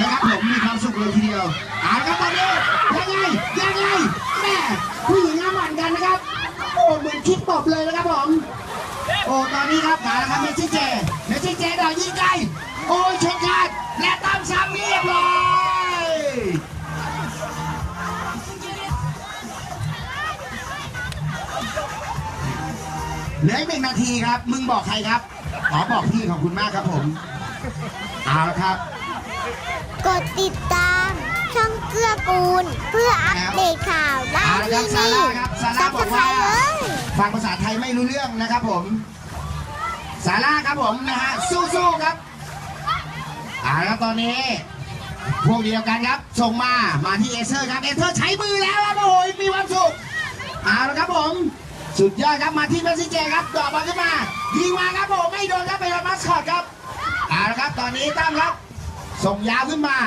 นะครับผมมีความสุขเลยทีเดียวเอาละครับตอนนี้ยังไงยังไงแม่ผู้หญิงน้ำหมันกันนะครับ โอ้เหมือนคิดตบเลยนะครับผมโอ้ตอนนี้ครับมาแล้วครับเมสซี่เจเมสซี่เจดอกยิงไกลโอ้ยชนคานและตามซ้ำเรียบร้อยเหลืออีกหนึ่งนาทีครับ มึงบอกใครครับขอบอกพี่ขอบคุณมากครับผม เอาละครับ กดติดตามช่องเกื้อกูล เพื่ออัปเดตข่าวได้เอาละครับที่ซานี่ร่าครับซาร่าซับบสอกไครว่า ต์เลยฟังภาษาไทยไม่รู้เรื่องนะครับผมสาร่าครับผมนะฮะสู้ๆครับเอาละครับตอนนี้ พวกเดียวกันครับส่งมามาที่เอเซอร์ครับเอเซอร์ใช้มือแล้วครับโอ้โหมีความสุขเอาละครับผม สุดยอดครับมาที่เมสซี่เจครับต่อบอลขึ้นมายิงมาครับผมไม่โดนครับเป็นมัสคอตครับเอาละครับตอนนี้ตั้มครับ ส่งยาวขึ้นมา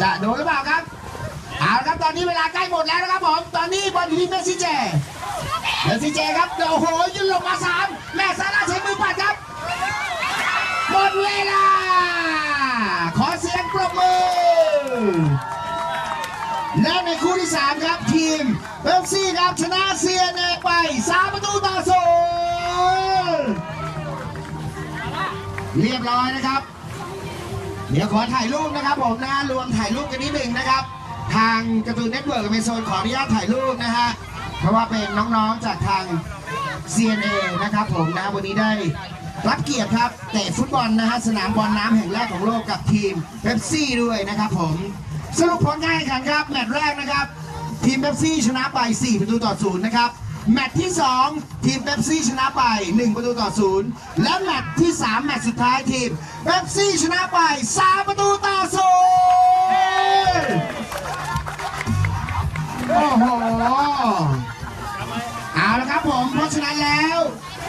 จะโดนหรือเปล่าครับเอาละครับตอนนี้เวลาใกล้หมดแล้วนะครับผมตอนนี้บอลอยู่ที่เมสซี่เจเมสซี่เจครับโอ้โหยืนลบมาสามแม่ซาร่าใช้มือปัดครับหมดเวลา ขอเสียงปรบมือและในคู่ที่ 3 ครับทีมเบลซี่ครับชนะเซียนเอไป 3 ประตูต่อศูนย์เรียบร้อยนะครับ เดี๋ยวขอถ่ายรูปนะครับผมนะรวมถ่ายรูปกันนิดหนึ่งนะครับ ทางกร์ตูนเน็ตเวิร์กอเมซนขออนุญาตถ่ายรูปนะฮะเพราะว่าเป็นน้องๆจากทาง CNA นะครับผมนะวันนี้ได้รับเกียรติครับเตะฟุตบอลนะฮะสนามบอลน้ำแห่งแรกของโลกกับทีมเบปซี่ด้วยนะครับผมสรุปผลการแข่งขันครับแมตช์แรกนะครับ ทีมเบปซี่ชนะไป 4 ประตูต่อศูนย์นะครับ แมตช์ที่ 2 ทีมเบปซี่ชนะไป 1 ประตูต่อศูนย์และแมตช์ที่ 3 แมตช์สุดท้ายทีมเบปซี่ชนะไป 3 ประตูต่อศูนย์โอ้โหเอาละครับผมเพราะฉะนั้นแล้ว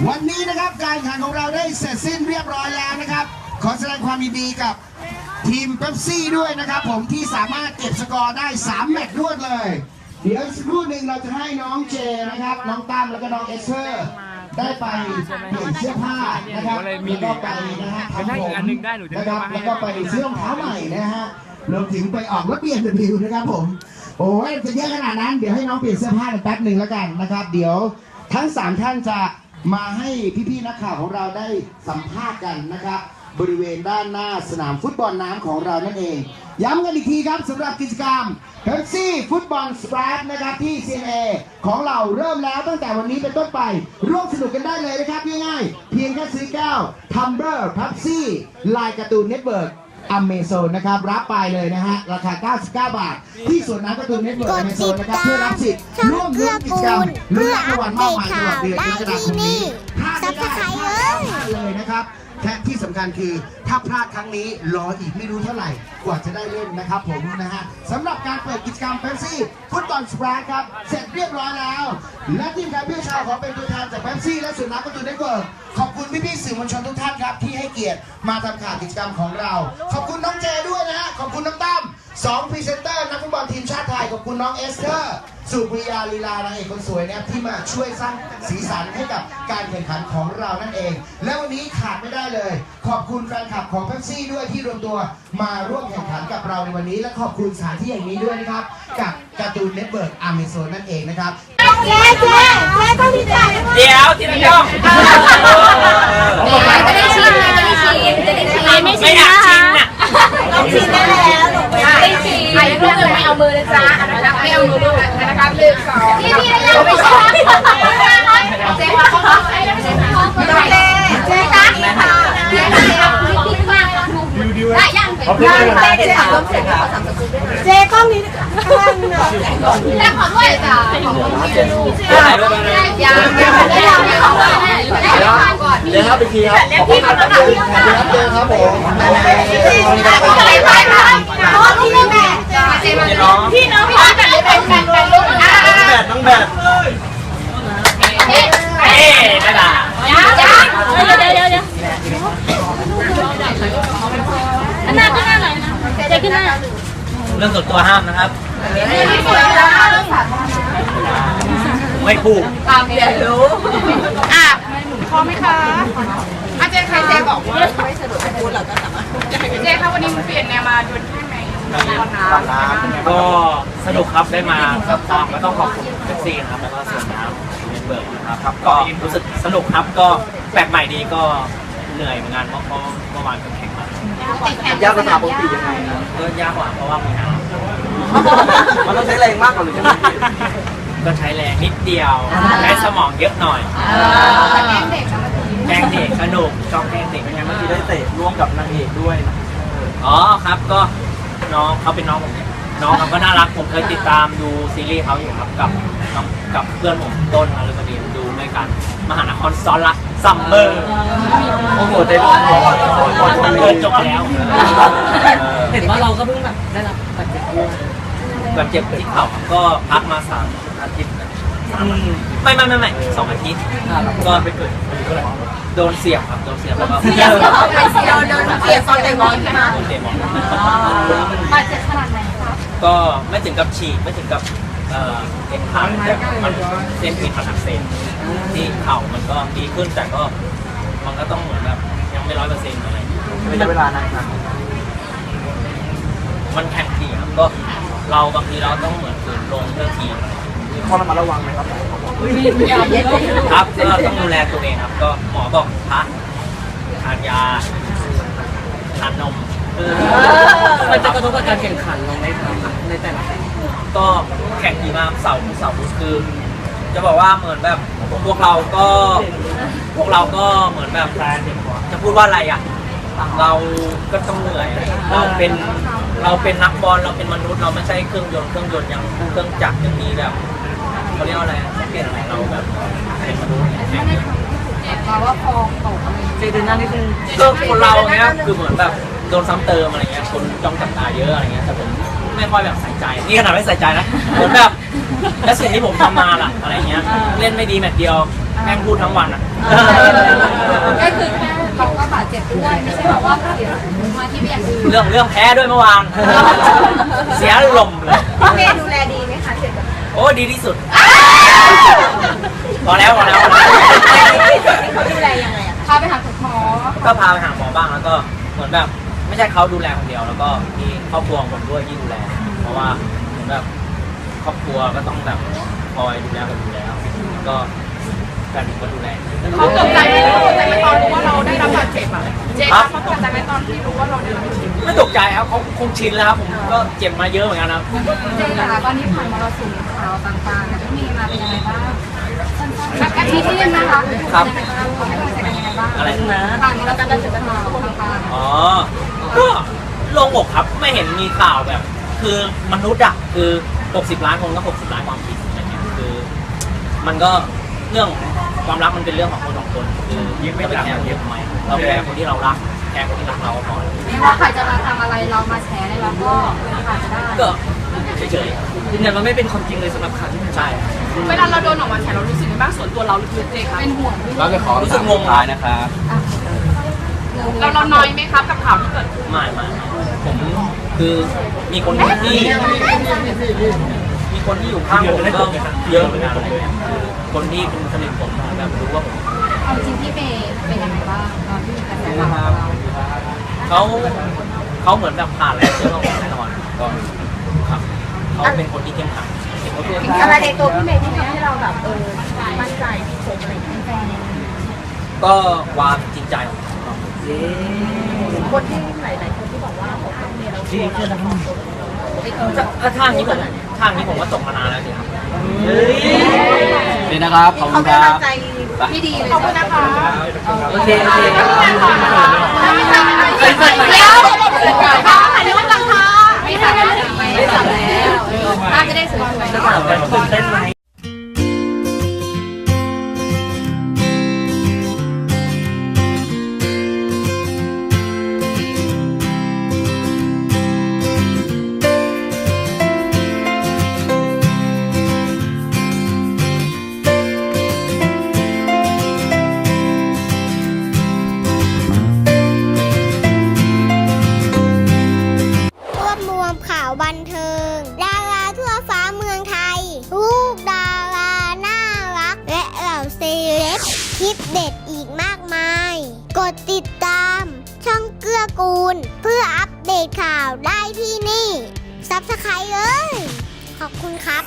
วันนี้นะครับการแข่งขันของเราได้เสร็จสิ้นเรียบร้อยแล้วนะครับ ขอแสดงความยินดีกับทีมเป๊ปซี่ด้วยนะครับผมที่สามารถเก็บสกอร์ได้ 3 แมตช์รวดเลย ดี๋ยวอีกสักครู่หนึ่งเราจะให้น้องเจนะครับ น้องตั้มแล้วก็น้องเอสเธอร์ได้ไปเปลี่ยนเสื้อผ้านะครับแล้วก็ไปนะฮะไปได้อีกอันหนึ่งได้หนูจะนะคเอารับมาให้แล้วก็ไปซื้อรองเท้าใหม่นะฮะรวมถึงไปออกรถเบียนวิวนะครับผม โอ้ยจะเยอะขนาดนั้น เดี๋ยวให้น้องเปลี่ยนเสื้อผ้ากันแป๊บหนึ่งแล้วกันนะครับ เดี๋ยวทั้งสามท่านจะมาให้พี่ๆนักข่าวของเราได้สัมภาษณ์กันนะครับ บริเวณด้านหน้าสนามฟุตบอลน้ำของเรานั่นเอง ย้ำกันอีกทีครับสำหรับกิจกรรมเ e ปซี่ฟุตบอลสปาร์นะครับที่ CNA ของเราเริ่มแล้วตั้งแต่วันนี้เป็นต้นไป ร่วมสนุกกันได้เลยนะครับง่ายๆเพียงแค่ซื้อแก้วทัมเบอร์พับซี่ลายการ์ตูนเน็ตเวิร์กอเมซอนนะครับ รับไปเลยนะฮะ ราคา 99 บาท ที่ส่วนน้ำการ์ตูนเน็ตเวิร์กกอดเมซติอนดนะครับตาเพื่อมรับสิทธิ์ช่องร่วมเกื้ลุ้อนกิจกูกรรมลลุ้เพื่นอรางอัวัปลเดมากตมายตลอข่าดวเดือนกได้รกฎาคที่มนี่นี้พลาดซัไม่บสได้ไครต์พลา เลยนะครับแค่ที่สำคัญคือถ้าพลาดครั้งนี้รออีกไม่รู้เท่าไหร่กว่าจะได้เล่นนะครับผมนะฮะสำหรับการเปิดกิจกรรมเ e ปซี่ฟุตบอลสปราครับ เสร็จเรียบร้อยแล้ว และทีมการเพื่อชาวขอเป็นตัวแทนจากเ e ปซี่และสุนัขประตูเน็ตเวิร์กขอบคุณพี่ๆสื่อมวลชนทุกท่านครับที่ให้เกียรติมาทำข่าวกิจกรรมของเรา ขอบคุณน้องเจด้วยนะฮะขอบคุณน้องตั้ม สองพรีเซนเตอร์นักฟุตบอลทีมชาติไทยขอบคุณน้องเอสเธอร์สุปริยาลีลานางเอกคนสวยนะครับที่มาช่วยสร้างสีสันให้กับการแข่งขันของเรานั่นเอง และวันนี้ขาดไม่ได้เลย ขอบคุณแฟนคลับของเ e ปซี่ด้วยที่รวมตัวมาร่วมแข่งขันกับเราในวันนี้ และขอบคุณสถานที่แห่งนี้ด้วยนะครับ กับการ์ตูนเน็ตเวิร์กอเมซอนนั่นเองนะครับเจ๊เจ๊เจ๊ต้องมีจ่ายเดี๋ยวทีละย่องจะได้ชิมจะได้ชิมจะได้ชิมไม่ไม่อยากชิมนะต้องชิมแนูไปได้ชิม ไอ้ลูก เอามือนะจ๊ะอันนั้นไม่เอามือลูกนะครับหนึ่งสองพี่พี่ยังไม่ชิมเจ๊มาเขาเจ๊เจ๊เจ๊ตั๊กค่ะเจ๊ตั๊กพี่มากได้ยังเจ๊เจ๊ถามเสร็จแล้วถามเจ๊กล้องนี้ข้างหน่อยแต่ขอด้วยจ้ะของพี่ลูกยังยังยังยังขอด้วยได้ก่อนเดี๋ยวครับอีกทีครับขอบคุณครับเดี๋ยวครับเจอครับผมไปไปไปโอ้ พี่แม่เจมาพี่น้องพี่น้องกันเลยเป็นกันเป็นลูกอะน้องแบบน้องแบบเอ๊ะเอ๊ะกระดาษยังยังเดี๋ยวเดี๋ยวเดี๋ยวเดี๋ยวอันหน้าขึ้นหน้าหน่อยนะเจ๊ขึ้นหน้าเรื่องส่วนตัวห้ามนะครับไม่สวยแล้วไม่ผูกตามเรียนรู้อะพร้อมไหมคะอาเจใครเจบอกว่าไม่สะดวกพูดเราก็สามารถเจคะวันนี้มันเปลี่ยนแนวมาผ่านน้ำเป็นไงบ้างก็ครับสนุกครับได้มากับตามก็ต้องขอบคุณเอฟซีนะครับแล้วก็ส่วนน้ำเมนเบิร์กนะครับก็รู้สึกสนุกครับก็แปลกใหม่ดีก็เหนื่อยเหมือนกันเพราะเพราะเมื่อวานก็แข่งมายากภาษาปกติยังไงนะก็ยากกว่าเพราะว่ามีน้มันต้องใช้แรงมากกว่าหรือใช่ไหมพี่ำก็ใช้แรงนิดเดียวใช้สมองเยอะหน่อยแกล้งเด็กกันแกล้งเด็กสนุกชอบแกล้งเด็กเป็นไงเมื่อกี้ได้เตะร่วมกับนางเอกด้วยนะอ๋อครับก็ น้องเขาเป็นน้องผมเนี่ยน้องเขาก็น่ารักผมเคยติดตามดูซีรีส์เขาอยู่ครับกับน้องกับเพื่อนผมต้นมาเลยพอดีดูด้วยกันมหานครซ้อนรักซัมเมอร์โอ้โหเต็มพอเกินจบแล้วเห็นว่าเราก็เพิ่งแบบได้รับบาดเจ็บด้วยแบบเจ็บที่เข่าก็พักมาสามอาทิตย์ ไม่ไม่ไม่ไม่สองอาทิตย์ก็ไปเกิดโดนเสียบครับโดนเสียบแล้วก็เสียบไปเสียบโดนเสียบตอนเตะบอลใช่ไหมโดนเตะบอลบาดเจ็บขนาดไหนครับก็ไม่ถึงกับฉีกไม่ถึงกับเอ่อเอ็นขาดแต่มันเส้นผิดมันอักเสบที่เข่ามันก็ดีขึ้นแต่ก็มันก็ต้องเหมือนแบบยังไม่ร้อยเปอร์เซ็นต์อะไรระยะเวลานานนะมันแข่งทีครับก็เราบางทีเราต้องเหมือนฝืนลงเพื่อทีมมี ข้อระมัดระวังไหมครับครับก็ต้องดูแลตัวเองครับ ก็หมอบอกพักทานยาทานนมมันจะกระทบกับการแข่งขันเราไหมครับในแต่ละก็แข่งดีมากเสาร์เสาร์คือจะบอกว่าเหมือนแบบพวกเราก็ พวกเราก็เหมือนแบบจะพูดว่าอะไรอะ เราก็ต้องเหนื่อยเราเป็นเราเป็นนักบอลเราเป็นมนุษย์เราไม่ใช่เครื่องยนต์เครื่องยนต์ยังเครื่องจักรยังมีแบบ เขาเรียกว่าอะไรเปลี่ยนอะไรเราแบบเป็นมนุษย์แข่งมาว่าฟองตกอะไรเจดูหน้านิดนึงก็คนเราเนี้ยคือเหมือนแบบโดนซ้ำเติมอะไรเงี้ยคนจ้องจับตาเยอะอะไรเงี้ยแต่ผมไม่ค่อยแบบใส่ใจนี่ขนาดไม่ใส่ใจนะเหมือนแบบแล้วสิ่งที่ผมทำมาล่ะอะไรเงี้ยเล่นไม่ดีแมตช์เดียวแม่งพูดทั้งวันอะก็คือแค่เราก็บาดเจ็บด้วยไม่ใช่แบบว่าเสียมาที่ไม่อยากดูเรื่องเรื่องแพ้ด้วยเมื่อวานเสียลมณ์เลยเมย์ดูแลดี โอ้ดีที่สุดพอแล้วพอแล้วพอแล้วเขาดูแลยังไงอะพาไปหาคุณหมอก็พาไปหาหมอบ้างแล้วก็เหมือนแบบไม่ใช่เขาดูแลคนเดียว แล้วก็มีครอบครัวของผมด้วยที่ดูแล เพราะว่าเหมือนแบบครอบครัวก็ต้องแบบคอยดูแลกันอยู่แล้วก็การก็ดูแลเขาตกใจไหมเขาตกใจไหมตอนรู้ว่าเราได้รับบาดเจ็บอะเจ๊เขาตกใจไหมตอนที่รู้ว่าเราได้รับบาดเจ็บ ไม่ตกใจครับเขาคงชินแล้วครับผมก็เจ็บมาเยอะเหมือนกันครับเจ๊ค่ะตอนนี้ผ่านมรสุมข่าวต่างๆกับพี่เมย์มาเป็นยังไงบ้างสักอาทิตย์ที่นะคะครับเขาให้กำลังใจกันยังไงบ้างอะไรนะผ่านมรสุมข่าวต่างอ๋อก็โลงอกครับไม่เห็นมีข่าวแบบ คือมนุษย์อะคือ 60 ล้านคนก็ 60 ล้านความคิดอะไรเงี้ยคือ มันก็ เรื่องความรักมันเป็นเรื่องของคนสองคนคือจะไปแคร์เยอะทำไมเราแคร์คนที่เรารักแคร์คนที่รักเราก่อนๆไม่ว่าใครจะมาทำอะไรเรามาแชร์ในเราก็อาจจะได้ก็เฉยยืนยันว่าไม่เป็นความจริงเลยสำหรับข่าวที่ๆใช่เวลาเราโดนออกมาแชร์เรารู้สึกยังไงบ้างส่วนตัวเราลึกๆเจ๊คะเป็นห่วงด้วยเราจะขอรู้สึกงงท้ายนะครับเราเราน้อยไหมครับกับข่าวที่เกิดขึ้นไม่ไม่ผมคือมีคนที่มี คนที่อยู่ข้างผมก็เยอะเหมือนกันอะไรเงี้ยคือคนที่เป็นสนิทผมแบบรู้ว่าผม เอาจริงที่เมย์เป็นยังไงบ้างตอนที่มีกระแสข่าวของเราเขาเขาเหมือนแบบผ่านแล้วเชื่อว่าแน่นอนก็ครับเขาเป็นคนที่เข้มแข็งเห็นเขาตัวอะไรในตัวพี่เมย์ที่ทำให้เราแบบเออมั่นใจมีชมอะไรอย่างเงี้ยก็ความจริงใจของเขา คนที่หลายๆคนที่บอกว่าผมกับเมย์เราชวนเราจะขอ ถ้าทางนี้ผมทางนี้ผมก็ส่งมานานแล้วสิครับนี่นะครับขอบคุณครับที่ดีเลยขอบคุณนะคะโอเคโอเคเดี๋ยวเดี๋ยวค่ะถ่ายรูปกันค่ะไม่สั่งแล้วไม่สั่งแล้วน่าจะได้สวยๆจะถามว่าตื่นเต้นไหมาวบันเทิง ดาราทั่วฟ้าเมืองไทย ลูกดาราน่ารัก และเหล่าเซเลบคลิปเด็ดอีกมากมาย กดติดตาม ช่องเกื้อกูล เพื่ออัปเดตข่าวได้ที่นี่ซับสไครต์เลย ขอบคุณครับ